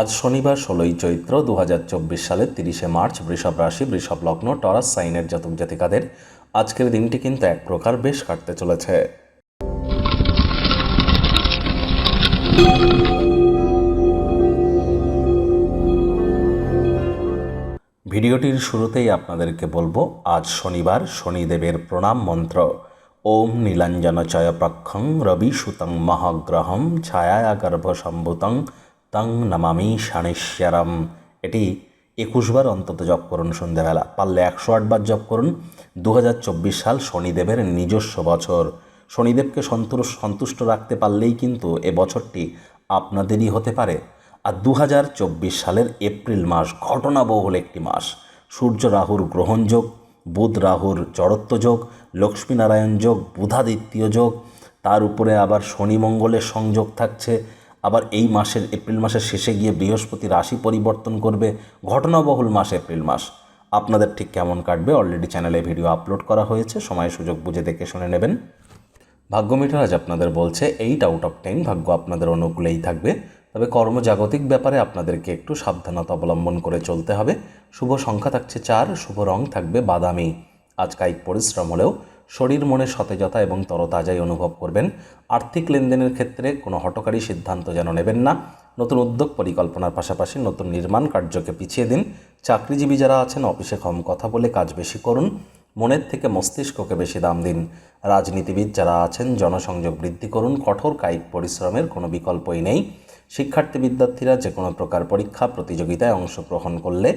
আজ শনিবার ষোলোই চৈত্র দু হাজার চব্বিশ সালের তিরিশে মার্চ বৃষভ রাশি, বৃষভ লগ্ন, টরাস, সাইনের জাতক জাতিকাদের আজকের দিনটি কিন্তু এক প্রকার বেশ কাটতে চলেছে। ভিডিওটির শুরুতেই আপনাদেরকে বলব, আজ শনিবার শনিদেবের প্রণাম মন্ত্র। ওম নীলাঞ্জনচয় প্রক্ষং রবি সুতং মহাগ্রহম ছায়া গর্ভসম্ভূতং তং নমামি শানেশ্বরম এটি একুশবার অন্তত জপ করুন সন্ধেবেলা পারলে একশো আটবার জপ করুন। দু হাজার চব্বিশ সাল শনিদেবের নিজস্ব বছর। শনিদেবকে সন্তুষ্ট সন্তুষ্ট রাখতে পারলেই কিন্তু এ বছরটি আপনাদেরই হতে পারে। আর দু হাজার চব্বিশ সালের এপ্রিল মাস ঘটনাবহুল একটি মাস। সূর্য রাহুর গ্রহণযোগ বুধ রাহুর জড়ত্ব যোগ লক্ষ্মীনারায়ণ যোগ, বুধাদিত্য যোগ, তার উপরে আবার শনি মঙ্গলের সংযোগ থাকছে। আবার এই মাসের, এপ্রিল মাসের শেষে গিয়ে বৃহস্পতি রাশি পরিবর্তন করবে, ঘটনাবহুল মাস, এপ্রিল মাস। আপনাদের ঠিক কেমন কাটবে? অলরেডি চ্যানেলে ভিডিও আপলোড করা হয়েছে, সময় সুযোগ বুঝে দেখে শুনে নেবেন। ভাগ্য মিটার আজ আপনাদের বলছে এইট আউট অফ টেন ভাগ্য আপনাদের অনুকূলেই থাকবে। তবে কর্মজাগতিক ব্যাপারে আপনাদেরকে একটু সাবধানতা অবলম্বন করে চলতে হবে। শুভ সংখ্যা থাকছে চার, শুভ রং থাকবে বাদামি। আজ কায়িক পরিশ্রম হলেও শরীর মনে সতেজতা এবং তরতাজাই অনুভব করবেন। আর্থিক লেনদেনের ক্ষেত্রে কোনো হটকারী সিদ্ধান্ত যেন নেবেন না। নতুন উদ্যোগ পরিকল্পনার পাশাপাশি নতুন নির্মাণ কার্যকে পিছিয়ে দিন। চাকরিজীবী যারা আছেন, অফিসে কম কথা বলে কাজ বেশি করুন। মনের থেকে মস্তিষ্ককে বেশি দাম দিন। রাজনীতিবিদ যারা আছেন, জনসংযোগ বৃদ্ধি করুন। কঠোর কায়িক পরিশ্রমের কোনো বিকল্পই নেই। শিক্ষার্থী বিদ্যার্থীরা যে কোনো প্রকার পরীক্ষা, প্রতিযোগিতায় অংশগ্রহণ করলে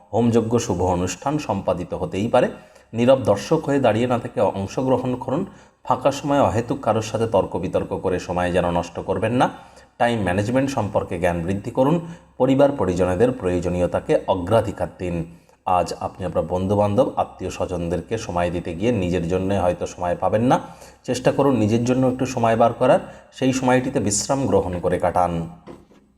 হোমযজ্ঞ শুভ অনুষ্ঠান সম্পাদিত হতেই পারে। নীরব দর্শক হয়ে দাঁড়িয়ে না থেকে অংশগ্রহণ করুন। ফাঁকা সময় অহেতুক কারোর সাথে তর্ক বিতর্ক করে সময় যেন নষ্ট করবেন না। টাইম ম্যানেজমেন্ট সম্পর্কে জ্ঞান বৃদ্ধি করুন। পরিবার পরিজনেদের প্রয়োজনীয়তাকে অগ্রাধিকার দিন। আজ আপনি আপনার বন্ধুবান্ধব আত্মীয় স্বজনদেরকে সময় দিতে গিয়ে নিজের জন্য হয়তো সময় পাবেন না। চেষ্টা করুন নিজের জন্য একটু সময় বার করার। সেই সময়টিতে বিশ্রাম গ্রহণ করে কাটান।